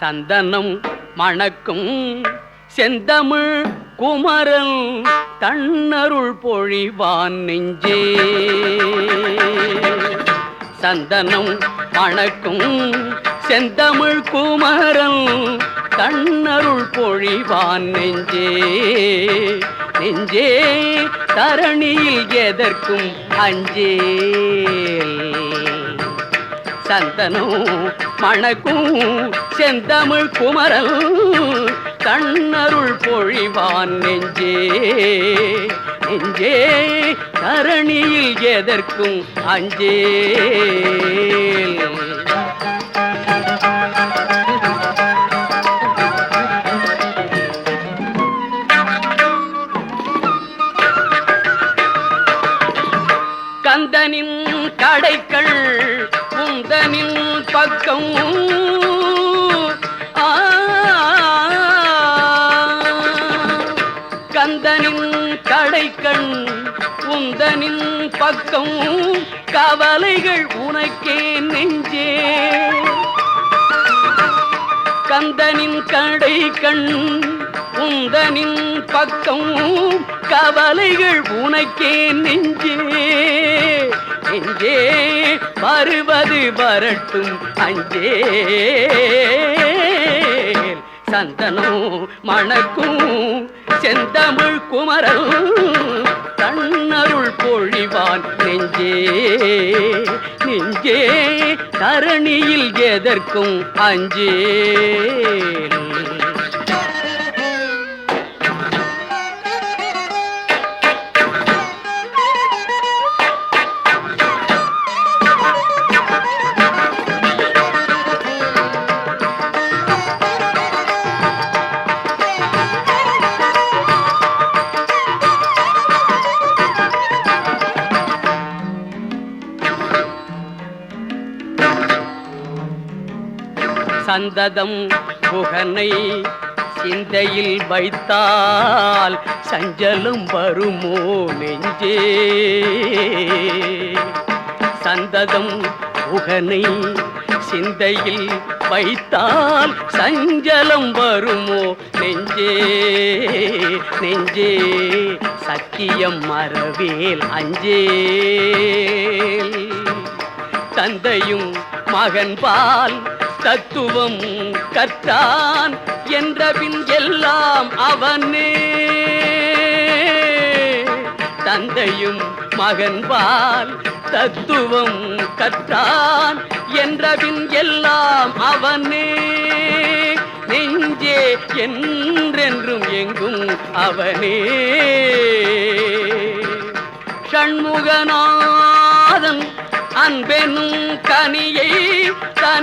சந்தனம் மணக்கும் செந்தமிழ் குமரன் தன்னருள் பொழிவான் நெஞ்சே. சந்தனம் மணக்கும் செந்தமிழ் குமரன் தன்னருள் பொழிவான் நெஞ்சே. நெஞ்சே தரணியில் எதற்கும் அஞ்சே சந்தனும் மணக்கும் செந்தமிழ் குமரல் கண்ணருள் பொழிவான் நெஞ்சே. நெஞ்சே தரணியில் எதற்கும் அஞ்சே. கந்தனின் கடைக்கள் அதனின் பக்கம். ஆ, கந்தனின் கடைக்கண் உந்தனின் பக்கம். கவலைகள் உனக்கே நெஞ்சே. கந்தனின் கடை கண் உந்தனின் பக்கம். கவலைகள் உனக்கே நெஞ்சே. நெஞ்சே. வருவது வரட்டும் அஞ்சே சந்தனம் மணக்கும் செந்தமிழ் குமரல் தன்னருள் பொழிவான் நெஞ்சே. நெஞ்சே தரணியில் எதற்கும் அஞ்சே சந்ததம் புகனை சிந்தையில் வைத்தால் சஞ்சலம் வருமோ நெஞ்சே? சந்ததம் புகனை சிந்தையில் வைத்தால் சஞ்சலம் வருமோ நெஞ்சே? நெஞ்சே சத்தியம் மறவேல் அஞ்சே தந்தையும் மகன் பால் தத்துவம் கற்றான் என்றபின் எல்லாம் அவனே. தந்தையும் மகன்பால் தத்துவம் கற்றான் என்றபின் எல்லாம் அவனே. நெஞ்சே என்றென்றும் எங்கும் அவனே. ஷண்முகநாதன் அன்பெனும் கனியை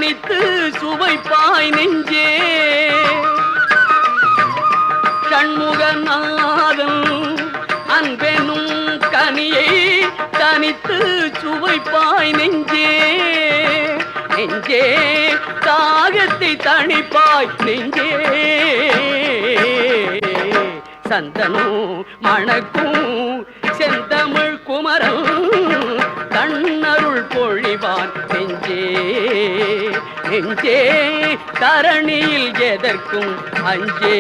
தனித்து சுவைப்பாய் நெஞ்சே. ஷண்முகநாதன் அன்பெனும் கனியை தனித்து சுவைப்பாய் நெஞ்சே. நெஞ்சே தாகத்தை தணிப்பாய் நெஞ்சே. சந்தனும் மணக்கும் செந்தமிழ் குமரம் கண்ண கண்ணருள் பொழிவான் நெஞ்சே. நெஞ்சே தரணியில் எதற்கும் அஞ்சே.